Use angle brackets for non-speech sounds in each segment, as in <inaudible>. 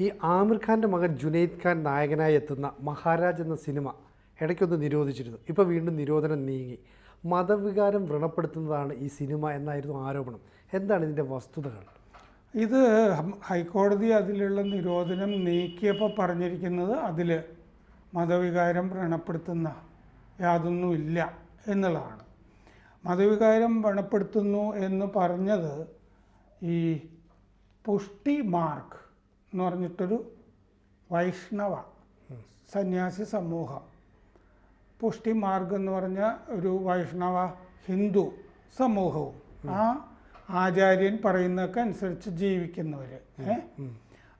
ഈ ആമിർ ഖാന്റെ മകൻ ജുനൈദ് ഖാൻ നായകനായി എത്തുന്ന മഹാരാജ് എന്ന സിനിമ ഇടയ്ക്കൊന്ന് നിരോധിച്ചിരുന്നു. ഇപ്പോൾ വീണ്ടും നിരോധനം നീങ്ങി. മതവികാരം വ്രണപ്പെടുത്തുന്നതാണ് ഈ സിനിമ എന്നായിരുന്നു ആരോപണം. എന്താണ് ഇതിന്റെ വസ്തുതകൾ? ഇത് ഹൈക്കോടതി അതിലുള്ള നിരോധനം നീക്കിയപ്പോൾ പറഞ്ഞിരിക്കുന്നത് അതിൽ മതവികാരം വ്രണപ്പെടുത്തുന്ന യാതൊന്നുമില്ല എന്നുള്ളതാണ്. മതവികാരം വ്രണപ്പെടുത്തുന്നു എന്ന് പറഞ്ഞത് ഈ പുഷ്ടി മാർഗ് എന്ന് പറഞ്ഞിട്ടൊരു വൈഷ്ണവ സന്യാസി സമൂഹം. പുഷ്ടി മാർഗ് എന്ന് പറഞ്ഞ ഒരു വൈഷ്ണവ ഹിന്ദു സമൂഹവും. ആ ആചാര്യൻ പറയുന്നതൊക്കെ അനുസരിച്ച് ജീവിക്കുന്നവർ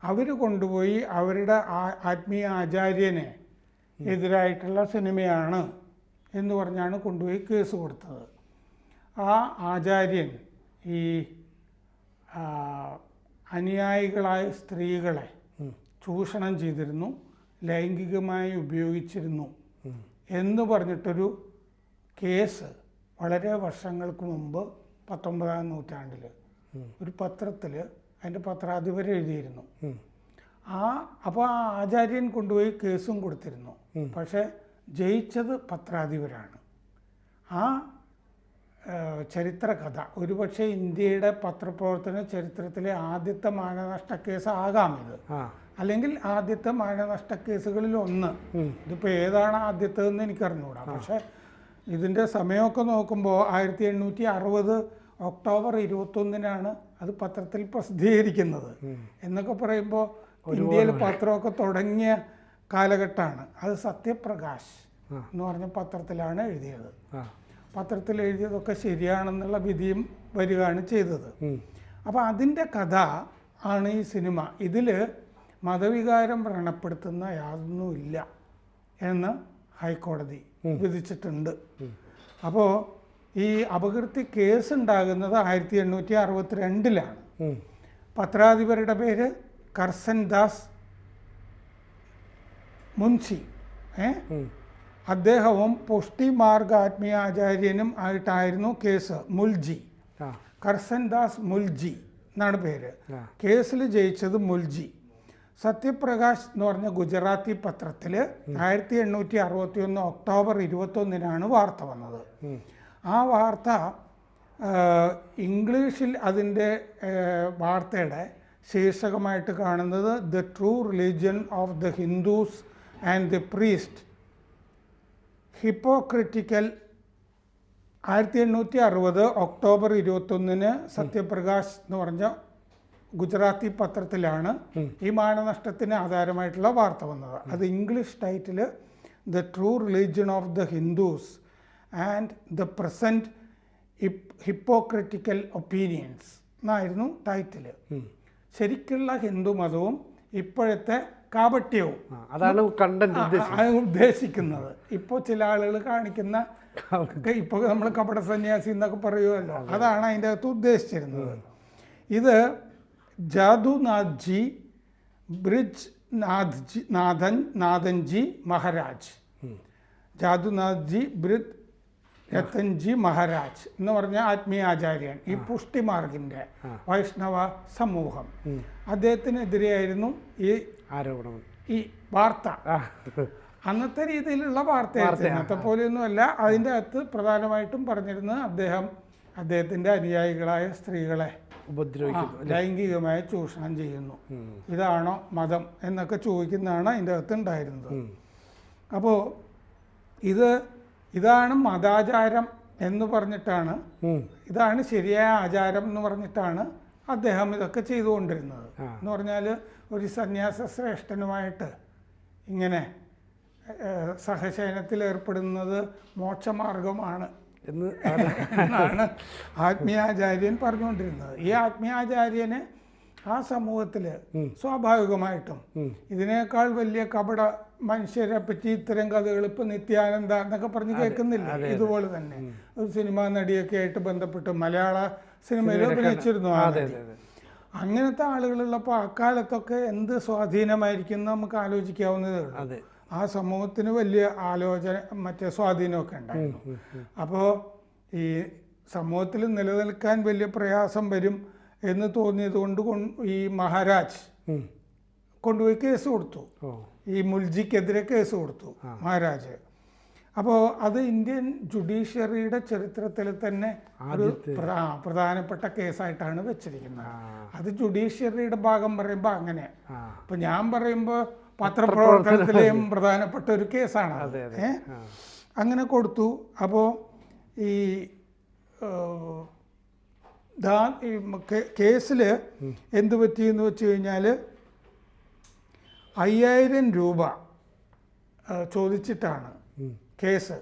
അവർ കൊണ്ടുപോയി അവരുടെ ആ- ആത്മീയ ആചാര്യനെ എതിരായിട്ടുള്ള സിനിമയാണ് എന്ന് പറഞ്ഞാണ് കൊണ്ടുപോയി കേസ് കൊടുത്തത്. ആ ആചാര്യൻ ഈ അനുയായികളായ സ്ത്രീകളെ ചൂഷണം ചെയ്തിരുന്നു ലൈംഗികമായി ഉപയോഗിച്ചിരുന്നു എന്ന് പറഞ്ഞിട്ടൊരു കേസ് വളരെ വർഷങ്ങൾക്ക് മുമ്പ് പത്തൊമ്പതാം നൂറ്റാണ്ടിൽ ഒരു പത്രത്തിൽ അതിന്റെ പത്രാധിപർ എഴുതിയിരുന്നു. ആ അപ്പോൾ ആ ആചാര്യൻ കൊണ്ടുപോയി കേസും കൊടുത്തിരുന്നു. പക്ഷേ ജയിച്ചത് പത്രാധിപരാണ്. ആ ഏഹ്, ചരിത്രകഥ. ഒരുപക്ഷെ ഇന്ത്യയുടെ പത്രപ്രവർത്തന ചരിത്രത്തിലെ ആദ്യത്തെ മാനനഷ്ട കേസ് ആകാം ഇത്. അല്ലെങ്കിൽ ആദ്യത്തെ മാനനഷ്ട കേസുകളിൽ ഒന്ന്. ഇതിപ്പോൾ ഏതാണ് ആദ്യത്തേതെന്ന് എനിക്കറിഞ്ഞുകൂടാ പക്ഷേ ഇതിന്റെ സമയമൊക്കെ നോക്കുമ്പോൾ ആയിരത്തി എണ്ണൂറ്റി അറുപത് ഒക്ടോബർ ഇരുപത്തൊന്നിനാണ് അത് പത്രത്തിൽ പ്രസിദ്ധീകരിക്കുന്നത്. എന്നൊക്കെ പറയുമ്പോൾ ഇന്ത്യയിൽ പത്രമൊക്കെ തുടങ്ങിയ കാലഘട്ടമാണ് അത് സത്യപ്രകാശ് എന്ന് പറഞ്ഞ പത്രത്തിലാണ് എഴുതിയത്. പത്രത്തിൽ എഴുതിയതൊക്കെ ശരിയാണെന്നുള്ള വിധിയും വരികയാണ് ചെയ്തത്. അപ്പോൾ അതിന്റെ കഥ ആണ് ഈ സിനിമ. ഇതിൽ മതവികാരം വ്രണപ്പെടുത്തുന്ന യാതൊന്നുമില്ല എന്ന് ഹൈക്കോടതി വിധിച്ചിട്ടുണ്ട്. അപ്പോൾ ഈ അപകീർത്തി കേസ് ഉണ്ടാകുന്നത് ആയിരത്തി എണ്ണൂറ്റി അറുപത്തിരണ്ടിലാണ്. രണ്ടിലാണ് പത്രാധിപരുടെ പേര് കർസൻ ദാസ് മുൻഷി. ഏ. അദ്ദേഹവും പുഷ്ടി മാർഗ ആത്മീയാചാര്യനും ആയിട്ടായിരുന്നു കേസ്. മുൽജി. കർസൻദാസ് കർസൻ ദാസ് മുൽജി എന്നാണ് പേര്. കേസിൽ ജയിച്ചത് മുൽജി. സത്യപ്രകാശ് എന്ന് പറഞ്ഞ ഗുജറാത്തി പത്രത്തിൽ ആയിരത്തി എണ്ണൂറ്റി അറുപത്തി ഒന്ന് ഒക്ടോബർ ഇരുപത്തൊന്നിനാണ് വാർത്ത വന്നത്. ആ വാർത്ത ഇംഗ്ലീഷിൽ അതിന്റെ വാർത്തയുടെ ശീർഷകമായിട്ട് കാണുന്നത് the true religion of the Hindus and the priest. Hypocritical ആയിരത്തി എണ്ണൂറ്റി അറുപത് ഒക്ടോബർ ഇരുപത്തൊന്നിന് സത്യപ്രകാശ് എന്ന് പറഞ്ഞ ഗുജറാത്തി പത്രത്തിലാണ് ഈ മാനനഷ്ടത്തിന് ആധാരമായിട്ടുള്ള വാർത്ത വന്നത്. അത് English title the true religion of the Hindus and the present hypocritical opinions എന്നായിരുന്നു ടൈറ്റിൽ ശരിക്കുള്ള ഹിന്ദു മതവും ഇപ്പോഴത്തെ കാപട്യവും. അതാണ് കണ്ടന്റ് ഉദ്ദേശിക്കുന്നത്. ഇപ്പോൾ ചില ആളുകൾ കാണിക്കുന്ന ഇപ്പോൾ നമ്മൾ കപട സന്യാസി എന്നൊക്കെ പറയുമല്ലോ. അതാണ് അതിന്റെ അകത്ത് ഉദ്ദേശിച്ചിരുന്നത്. ഇത് ജാദുനാഥ്ജി ബ്രിജ് നാഥ് നാഥ്ജി നാഥൻ നാഥൻജി മഹാരാജ്. ജാദുനാഥ്ജി ബ്രിദ് രത്തൻജി മഹാരാജ് എന്ന് പറഞ്ഞ ആത്മീയാചാര്യൻ ഈ പുഷ്ടിമാർഗിന്റെ വൈഷ്ണവ സമൂഹം. അദ്ദേഹത്തിനെതിരെയായിരുന്നു ഈ ആരോപണം ഈ വാർത്ത. അന്നത്തെ രീതിയിലുള്ള വാർത്തയായിരുന്നു. അന്നത്തെ പോലെയൊന്നുമല്ല. അതിന്റെ അകത്ത് പ്രധാനമായിട്ടും പറഞ്ഞിരുന്നത് അദ്ദേഹം അദ്ദേഹത്തിന്റെ അനുയായികളായ സ്ത്രീകളെ ഉപദ്രവിക്കുന്നു ലൈംഗികമായി ചൂഷണം ചെയ്യുന്നു. ഇതാണോ മതം എന്നൊക്കെ ചോദിക്കുന്നതാണ് അതിന്റെ അകത്ത് ഉണ്ടായിരുന്നത്. അപ്പോൾ ഇത് ഇതാണ് മതാചാരം എന്ന് പറഞ്ഞിട്ടാണ്. ഇതാണ് ശരിയായ ആചാരം എന്ന് പറഞ്ഞിട്ടാണ് അദ്ദേഹം ഇതൊക്കെ ചെയ്തുകൊണ്ടിരുന്നത്. എന്ന് പറഞ്ഞാൽ ഒരു സന്യാസ ശ്രേഷ്ഠനുമായിട്ട് ഇങ്ങനെ സഹശയനത്തിൽ ഏർപ്പെടുന്നത് മോക്ഷമാർഗമാണ് എന്ന് <laughs> എന്നാണ് ആത്മീയാചാര്യൻ പറഞ്ഞുകൊണ്ടിരുന്നത്. ഈ ആത്മീയാചാര്യന് ആ സമൂഹത്തിൽ സ്വാഭാവികമായിട്ടും ഇതിനേക്കാൾ വലിയ കപട മനുഷ്യരെ പറ്റി ഇത്തരം കഥകൾ ഇപ്പൊ നിത്യാനന്ദ എന്നൊക്കെ പറഞ്ഞ് കേൾക്കുന്നില്ല? ഇതുപോലെ തന്നെ. ഒരു സിനിമാ നടിയൊക്കെ ആയിട്ട് ബന്ധപ്പെട്ട് മലയാള സിനിമയിൽ അഭിനയിച്ചിരുന്നു അങ്ങനത്തെ ആളുകളുള്ളപ്പോൾ അക്കാലത്തൊക്കെ എന്ത് സ്വാധീനമായിരിക്കും എന്ന് നമുക്ക് ആലോചിക്കാവുന്നതേ ഉള്ളൂ. അതെ. ആ സമൂഹത്തിന് വലിയ ആലോചന മറ്റേ സ്വാധീനമൊക്കെ ഉണ്ടായിരുന്നു അപ്പോൾ ഈ സമൂഹത്തിൽ നിലനിൽക്കാൻ വലിയ പ്രയാസം വരും എന്ന് തോന്നിയത് കൊണ്ട് ഈ മഹാരാജ്. കൊണ്ടുപോയി കേസ് കൊടുത്തു. ഈ മുൽജിക്കെതിരെ കേസ് കൊടുത്തു മഹാരാജ്. അപ്പോൾ അത് ഇന്ത്യൻ ജുഡീഷ്യറിയുടെ ചരിത്രത്തിൽ തന്നെ ഒരു പ്രധാ- പ്രധാനപ്പെട്ട കേസായിട്ടാണ് വെച്ചിരിക്കുന്നത്. അത് ജുഡീഷ്യറിയുടെ ഭാഗം പറയുമ്പോൾ അങ്ങനെ. അപ്പൊ ഞാൻ പറയുമ്പോൾ പത്രപ്രവർത്തനത്തിലെയും പ്രധാനപ്പെട്ട ഒരു കേസാണ്. ഏ? അങ്ങനെ കൊടുത്തു. അപ്പോൾ ഈ കേസിൽ എന്ത് പറ്റിയെന്ന് വെച്ച് കഴിഞ്ഞാൽ അയ്യായിരം രൂപ ചോദിച്ചിട്ടാണ് കേസ്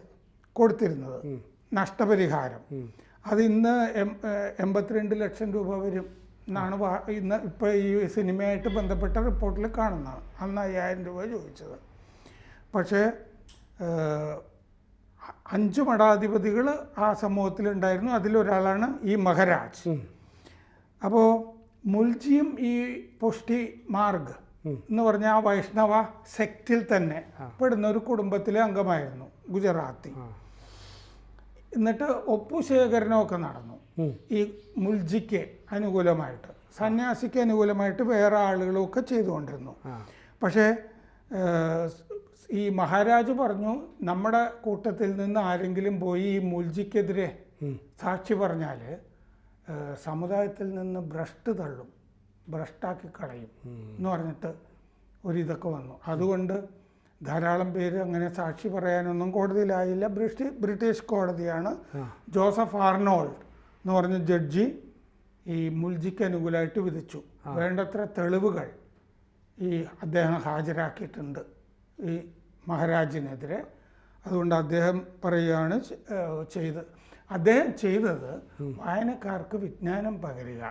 കൊടുത്തിരുന്നത്. നഷ്ടപരിഹാരം. അത് ഇന്ന് എൺപത്തിരണ്ട് ലക്ഷം രൂപ വരും എന്നാണ് ഇന്ന് ഇപ്പോൾ ഈ സിനിമയായിട്ട് ബന്ധപ്പെട്ട റിപ്പോർട്ടിൽ കാണുന്നത്. അന്ന് അയ്യായിരം രൂപ ചോദിച്ചത്. പക്ഷേ അഞ്ച് മഠാധിപതികൾ ആ സമൂഹത്തിലുണ്ടായിരുന്നു. അതിലൊരാളാണ് ഈ മഹരാജ്. അപ്പോൾ മുൽജിയും ഈ പുഷ്ടി മാർഗ് എന്ന് പറഞ്ഞ ആ വൈഷ്ണവ സെക്റ്റിൽ തന്നെ പെടുന്ന ഒരു കുടുംബത്തിലെ അംഗമായിരുന്നു ഗുജറാത്തി. എന്നിട്ട് ഒപ്പുശേഖരനമൊക്കെ നടന്നു. ഈ മുൽജിക്ക് അനുകൂലമായിട്ട് സന്യാസിക്ക് അനുകൂലമായിട്ട് വേറെ ആളുകളൊക്കെ ചെയ്തുകൊണ്ടിരുന്നു. പക്ഷേ ഈ മഹാരാജ് പറഞ്ഞു നമ്മുടെ കൂട്ടത്തിൽ നിന്ന് ആരെങ്കിലും പോയി ഈ മുൽജിക്കെതിരെ സാക്ഷി പറഞ്ഞാൽ സമുദായത്തിൽ നിന്ന് ഭ്രഷ്ട് തള്ളും. ഭ്രഷ്ടാക്കി കളയും എന്ന് പറഞ്ഞിട്ട് ഒരിതൊക്കെ വന്നു. അതുകൊണ്ട് ധാരാളം പേര് അങ്ങനെ സാക്ഷി പറയാനൊന്നും കോടതിയിലായില്ല. ബ്രിട്ടീഷ് ബ്രിട്ടീഷ് കോടതിയാണ് ജോസഫ് ആർണോൾഡ് എന്ന് പറഞ്ഞ ജഡ്ജി ഈ മുൽജിക്ക് അനുകൂലമായിട്ട് വിധിച്ചു. വേണ്ടത്ര തെളിവുകൾ ഈ അദ്ദേഹം ഹാജരാക്കിയിട്ടുണ്ട് ഈ മഹാരാജിനെതിരെ. അതുകൊണ്ട് അദ്ദേഹം പറയുകയാണ് ചെയ്ത്. അദ്ദേഹം ചെയ്തത് വായനക്കാർക്ക് വിജ്ഞാനം പകരുക?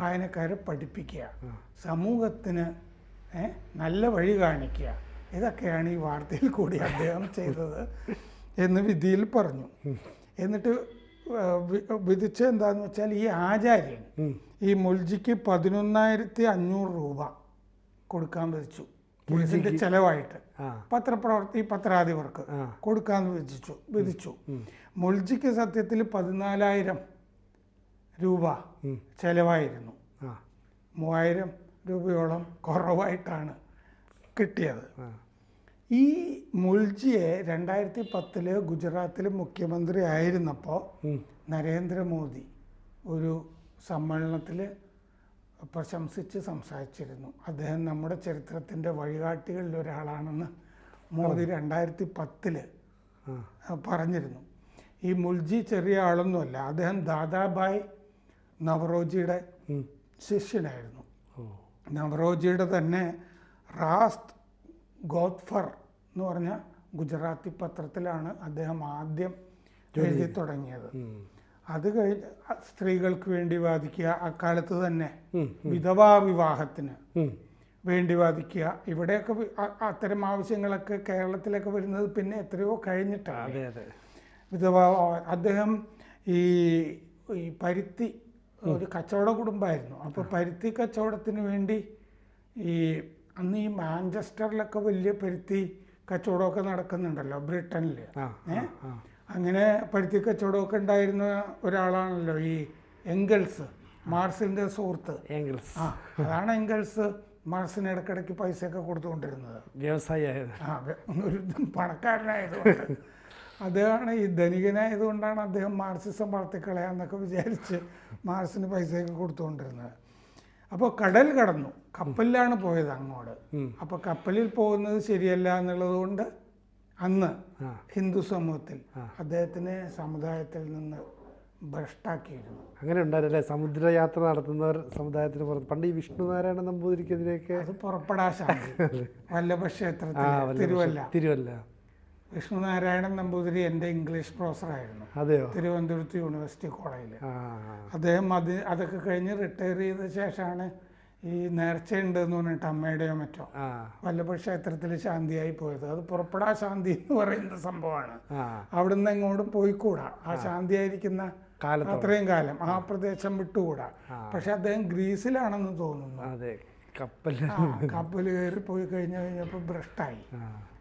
വായനക്കാരെ പഠിപ്പിക്കുക സമൂഹത്തിന് നല്ല വഴി കാണിക്കുക. ഇതൊക്കെയാണ് ഈ വാർത്തയിൽ കൂടി അദ്ദേഹം ചെയ്തത് എന്ന് വിധിയിൽ പറഞ്ഞു. എന്നിട്ട് വിധിച്ച എന്താന്ന് വെച്ചാൽ ഈ ആചാര്യൻ ഈ മുൽജിക്ക് പതിനൊന്നായിരത്തി അഞ്ഞൂറ് രൂപ കൊടുക്കാൻ വിധിച്ചു. കേസിന്റെ ചെലവായിട്ട് പത്രപ്രവർത്തി പത്രാധിപർക്ക്. കൊടുക്കാന്ന് വിധിച്ചു വിധിച്ചു. മുൾജിക്ക് സത്യത്തിൽ പതിനാലായിരം രൂപ ചെലവായിരുന്നു. മൂവായിരം രൂപയോളം കുറവായിട്ടാണ് കിട്ടിയത്. ഈ മുൾജിയെ രണ്ടായിരത്തി പത്തിൽ ഗുജറാത്തിൽ മുഖ്യമന്ത്രി ആയിരുന്നപ്പോൾ നരേന്ദ്രമോദി ഒരു സമ്മേളനത്തിൽ പ്രശംസിച്ച് സംസാരിച്ചിരുന്നു. അദ്ദേഹം നമ്മുടെ ചരിത്രത്തിന്റെ വഴികാട്ടികളിൽ ഒരാളാണെന്ന് മോദി രണ്ടായിരത്തി പത്തിൽ പറഞ്ഞിരുന്നു. ഈ മുൽജി ചെറിയ ആളൊന്നുമല്ല അദ്ദേഹം ദാദാബായ് നവറോജിയുടെ ശിഷ്യനായിരുന്നു. നവറോജിയുടെ തന്നെ റാസ്ത് ഗോത്ഫർ എന്ന് പറഞ്ഞ ഗുജറാത്തി പത്രത്തിലാണ് അദ്ദേഹം ആദ്യം എഴുതി തുടങ്ങിയത്. അത് കഴിഞ്ഞ് സ്ത്രീകൾക്ക് വേണ്ടി വാദിക്കുക അക്കാലത്ത് തന്നെ. വിധവാ വിവാഹത്തിന് വേണ്ടി വാദിക്കുക. ഇവിടെയൊക്കെ അത്തരം ആവശ്യങ്ങളൊക്കെ കേരളത്തിലൊക്കെ വരുന്നത് പിന്നെ എത്രയോ കഴിഞ്ഞിട്ടാണ്. വിധവാ അദ്ദേഹം ഈ ഈ പരുത്തി ഒരു കച്ചവട കുടുംബമായിരുന്നു. അപ്പോൾ പരുത്തി കച്ചവടത്തിന് വേണ്ടി ഈ അന്ന് ഈ മാഞ്ചസ്റ്ററിലൊക്കെ വലിയ പരുത്തി കച്ചവടമൊക്കെ നടക്കുന്നുണ്ടല്ലോ ബ്രിട്ടനിൽ ഏഹ് അങ്ങനെ പരുത്തി കച്ചവടമൊക്കെ ഉണ്ടായിരുന്ന ഒരാളാണല്ലോ ഈ എംഗൽസ് മാർസിന്റെ സുഹൃത്ത്. എങ്കിൾസ് ആ അതാണ് എംഗൽസ് മാർസിന് ഇടയ്ക്കിടയ്ക്ക് പൈസയൊക്കെ കൊടുത്തുകൊണ്ടിരുന്നത്. വ്യവസായിയായത്. ആ ഒരു പണക്കാരനായതുകൊണ്ട്. അദ്ദേഹമാണ് ഈ ധനികനായതുകൊണ്ടാണ് അദ്ദേഹം മാർസിസം വളർത്തിക്കളയാന്നൊക്കെ വിചാരിച്ച് മാർസിന് പൈസയൊക്കെ കൊടുത്തുകൊണ്ടിരുന്നത്. അപ്പോൾ കടൽ കടന്നു. കപ്പലിലാണ് പോയത് അങ്ങോട്ട് അപ്പോൾ കപ്പലിൽ പോകുന്നത് ശരിയല്ല എന്നുള്ളത് കൊണ്ട് അന്ന് ഹിന്ദു സമൂഹത്തിൽ അദ്ദേഹത്തിനെ സമുദായത്തിൽ നിന്ന് ഭ്രഷ്ടാക്കിയിരുന്നു. അങ്ങനെ ഉണ്ടായിരുന്നല്ലേ സമുദ്രയാത്ര നടത്തുന്നവർ സമുദായത്തിന് പുറത്ത്. പണ്ട് ഈ വിഷ്ണുനാരായണ നമ്പൂതിരിക്കെതിരെയൊക്കെ അത് പുറപ്പെടാ ശാന്തി <laughs> വല്ലഭ ക്ഷേത്രത്തിൽ തിരുവല്ല. തിരുവല്ല. വിഷ്ണുനാരായണൻ നമ്പൂതിരി എന്റെ ഇംഗ്ലീഷ് പ്രൊഫസറായിരുന്നു. അതെയോ? തിരുവനന്തപുരത്ത് യൂണിവേഴ്സിറ്റി കോളേജിൽ അദ്ദേഹം അത് അതൊക്കെ കഴിഞ്ഞ് റിട്ടയർ ചെയ്ത ശേഷമാണ് ഈ നേർച്ചയുണ്ട് എന്ന് പറഞ്ഞിട്ട് അമ്മയുടെയോ മറ്റോ? വല്ലപ്പോൾ ക്ഷേത്രത്തിൽ ശാന്തിയായി പോയത്. അത് പുറപ്പെടാ ശാന്തി എന്ന് പറയുന്ന സംഭവമാണ്. അവിടുന്ന് എങ്ങോട്ടും പോയിക്കൂടാ. ആ ശാന്തിയായിരിക്കുന്ന അത്രയും കാലം. ആ പ്രദേശം വിട്ടുകൂടാ. പക്ഷെ അദ്ദേഹം ഗ്രീസിലാണെന്ന് തോന്നുന്നു. കപ്പൽ കപ്പൽ കയറി പോയി കഴിഞ്ഞ് കഴിഞ്ഞപ്പോൾ ഭ്രഷ്ടായി.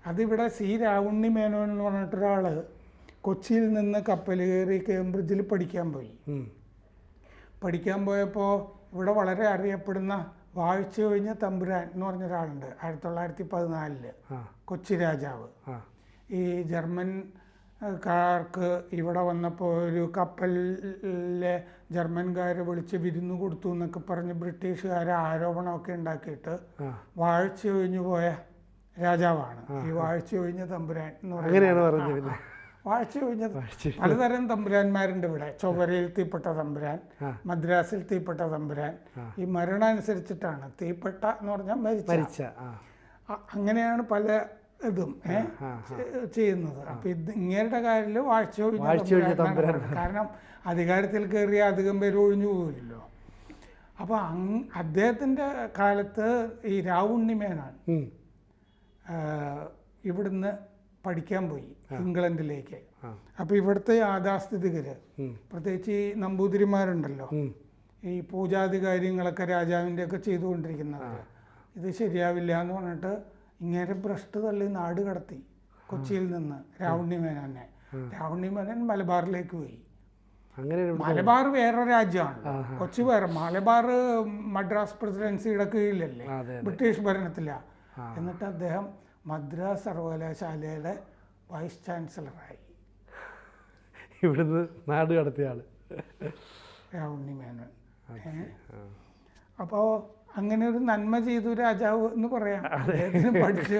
അതിവിടെ സി രാവുണ്ണി മേനോൻ എന്ന് പറഞ്ഞിട്ടൊരാൾ കൊച്ചിയിൽ നിന്ന് കപ്പൽ കയറി കേംബ്രിഡ്ജിൽ പഠിക്കാൻ പോയി. പഠിക്കാൻ പോയപ്പോൾ ഇവിടെ വളരെ അറിയപ്പെടുന്ന വാഴ്ച കഴിഞ്ഞ തമ്പുരാൻ എന്ന് പറഞ്ഞ ഒരാളുണ്ട് ആയിരത്തി തൊള്ളായിരത്തി പതിനാലിൽ കൊച്ചി രാജാവ്. ഈ ജർമ്മൻ കാർക്ക് ഇവിടെ വന്നപ്പോൾ ഒരു കപ്പലിലെ ജർമ്മൻകാരെ വിളിച്ച് വിരുന്ന് കൊടുത്തു എന്നൊക്കെ പറഞ്ഞ് ബ്രിട്ടീഷുകാരെ ആരോപണമൊക്കെ ഉണ്ടാക്കിയിട്ട് വാഴ്ച ഒഴിഞ്ഞു പോയ രാജാവാണ്. ഈ വാഴ്ച ഒഴിഞ്ഞ തമ്പുരാൻ എന്ന് പറയുന്നത് വാഴ്ച കഴിഞ്ഞത് പലതരം തമ്പുരാന്മാരുണ്ട് ഇവിടെ. ചൊവ്വരയിൽ തീപ്പെട്ട തമ്പുരാൻ മദ്രാസിൽ തീപ്പെട്ട തമ്പുരാൻ. ഈ മരണം അനുസരിച്ചിട്ടാണ് തീപ്പെട്ട എന്ന് പറഞ്ഞാൽ മരിച്ച. അങ്ങനെയാണ് പല ഇതും ചെയ്യുന്നത്. അപ്പൊ ഇത് ഇങ്ങേരുടെ കാര്യത്തിൽ വാഴ്ച ഒഴിഞ്ഞ. കാരണം അധികാരത്തിൽ കയറിയ അധികം പേര് ഒഴിഞ്ഞു പോകില്ലല്ലോ. അപ്പൊ അങ് അദ്ദേഹത്തിന്റെ കാലത്ത് ഈ രാവുണ്ണിമേനാൻ ഉം. ഇവിടുന്ന് പഠിക്കാൻ പോയി ഇംഗ്ലണ്ടിലേക്ക്. അപ്പോൾ അപ്പൊ ഇവിടുത്തെ യാഥാസ്ഥിതികര് പ്രത്യേകിച്ച് ഈ നമ്പൂതിരിമാരുണ്ടല്ലോ ഈ പൂജാതി കാര്യങ്ങളൊക്കെ രാജാവിന്റെ ഒക്കെ ചെയ്തുകൊണ്ടിരിക്കുന്നത് ഇത് ശരിയാവില്ല എന്ന് പറഞ്ഞിട്ട് ഇങ്ങനെ ഭ്രഷ്ട് തള്ളി നാട് കടത്തി കൊച്ചിയിൽ നിന്ന് രാവണ്യമേനനെ രാവണ്യമേനൻ മലബാറിലേക്ക് പോയി. അങ്ങനെ മലബാർ വേറെ രാജ്യമാണ്. കൊച്ചി വേറെ. മലബാർ മദ്രാസ് പ്രസിഡൻസിയുടെ കീഴിലല്ലേ? ബ്രിട്ടീഷ് ഭരണത്തില. എന്നിട്ട് അദ്ദേഹം മദ്രാസ് സർവകലാശാലയുടെ വൈസ് ചാൻസലറായി. ഇവിടുന്ന് നാട് കടത്തിയ ആൾ. രാവുണ്ണി മേനോൻ? അപ്പോൾ അങ്ങനെ ഒരു നന്മ ചെയ്തു രാജാവ് എന്ന് പറയാം. പഠിച്ച്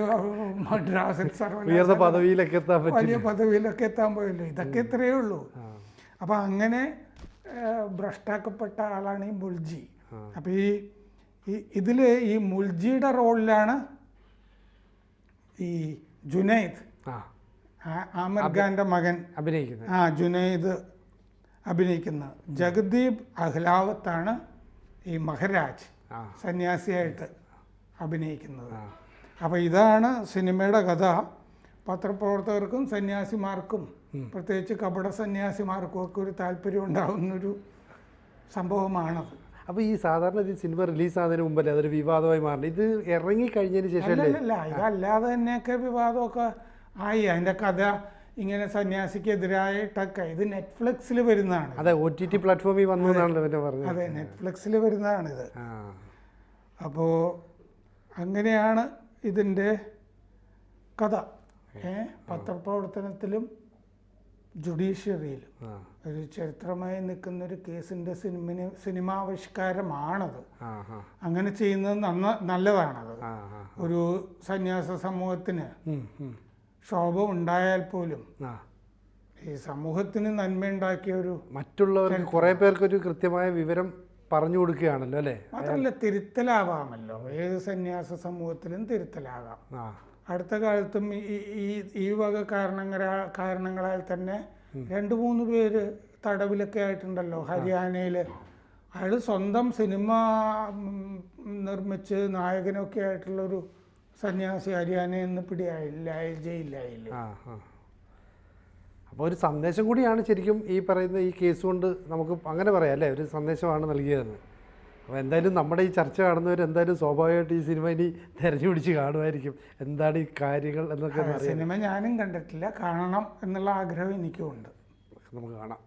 മദ്രാസിൽ സർവകലാശാല പദവിയിലൊക്കെ എത്താൻ വലിയ പദവിയിലൊക്കെ എത്താൻ പോയല്ലോ. ഇതൊക്കെ ഇത്രയേ ഉള്ളൂ. അപ്പോൾ അങ്ങനെ ഭ്രഷ്ടാക്കപ്പെട്ട ആളാണ് ഈ മുൾജി അപ്പോൾ ഈ ഇതിൽ ഇതിൽ ഈ മുൾജിയുടെ റോളിലാണ് ഈ ജുനൈദ്. ആമിർ ഖാന്റെ മകൻ. അഭിനയിക്കുന്നത്. ആ ജുനൈദ് അഭിനയിക്കുന്ന. ജഗദീപ് അഹ്ലാവത്താണ് ഈ മഹരാജ് സന്യാസിയായിട്ട് അഭിനയിക്കുന്നത്. അപ്പോൾ ഇതാണ് സിനിമയുടെ കഥ. പത്രപ്രവർത്തകർക്കും സന്യാസിമാർക്കും പ്രത്യേകിച്ച് കപട സന്യാസിമാർക്കും ഒക്കെ ഒരു താല്പര്യം ഉണ്ടാകുന്നൊരു സംഭവമാണത്. അപ്പോൾ ഈ സാധാരണ ഈ സിനിമ റിലീസാകുന്നതിന് മുമ്പല്ലേ അതൊരു വിവാദമായി മാറണം? ഇത് ഇറങ്ങി കഴിഞ്ഞതിന് ശേഷം അല്ല? ഇതല്ലാതെ തന്നെയൊക്കെ വിവാദമൊക്കെ ആയി. അതിന്റെ കഥ ഇങ്ങനെ സന്യാസിക്കെതിരായിട്ടൊക്കെ ഇത് നെറ്റ്ഫ്ലിക്സിൽ വരുന്നതാണ്. അതെ ഒ ടി ടി പ്ലാറ്റ്ഫോമിൽ വന്നതാണല്ലോ പിന്നെ പറഞ്ഞത്. അതെ നെറ്റ്ഫ്ലിക്സിൽ വരുന്നതാണിത്. അപ്പോൾ അങ്ങനെയാണ് ഇതിന്റെ കഥ. പത്രപ്രവർത്തനത്തിലും ജുഡീഷ്യറിയിലും. ഒരു ചരിത്രമായി നിൽക്കുന്ന ഒരു കേസിന്റെ സിനിമ സിനിമാവിഷ്കാരമാണത് അങ്ങനെ ചെയ്യുന്നത് നന്ന നല്ലതാണത്. ഒരു സന്യാസ സമൂഹത്തിന്. ശോഭ ഉണ്ടായാൽ പോലും ഈ സമൂഹത്തിന് നന്മയുണ്ടാക്കിയ ഒരു മറ്റുള്ളവർക്ക് കുറേ പേർക്കൊരു കൃത്യമായ വിവരം പറഞ്ഞു കൊടുക്കുകയാണല്ലോ അല്ലേ? അതല്ല തിരുത്തലാവാമല്ലോ. ഏത് സന്യാസ സമൂഹത്തിലും തിരുത്തലാകാം. അടുത്ത കാലത്തും ഈ ഈ വക കാരണങ്ങളാൽ കാരണങ്ങളാൽ തന്നെ രണ്ട് മൂന്ന് പേര് തടവിലൊക്കെ ആയിട്ടുണ്ടല്ലോ. ഹരിയാനയിൽ അയാൾ സ്വന്തം സിനിമ നിർമ്മിച്ച് നായകനൊക്കെ ആയിട്ടുള്ളൊരു സന്യാസി ഹരിയാനയിൽ നിന്ന് പിടിയായില്ല ജയിലായില്ല. അപ്പോൾ ഒരു സന്ദേശം കൂടിയാണ് ശരിക്കും ഈ പറയുന്ന ഈ കേസ് കൊണ്ട് നമുക്ക് അങ്ങനെ പറയാം അല്ലേ? ഒരു സന്ദേശമാണ് നൽകിയതെന്ന്. അപ്പോൾ എന്തായാലും നമ്മുടെ ഈ ചർച്ച കാണുന്നവർ എന്തായാലും സ്വാഭാവികമായിട്ട് ഈ സിനിമ ഇനി തിരഞ്ഞു പിടിച്ച് കാണുമായിരിക്കും. എന്താണ് ഈ കാര്യങ്ങൾ എന്നൊക്കെ സിനിമ ഞാനും കണ്ടിട്ടില്ല. കാണണം എന്നുള്ള ആഗ്രഹം എനിക്കും ഉണ്ട് നമുക്ക് കാണാം.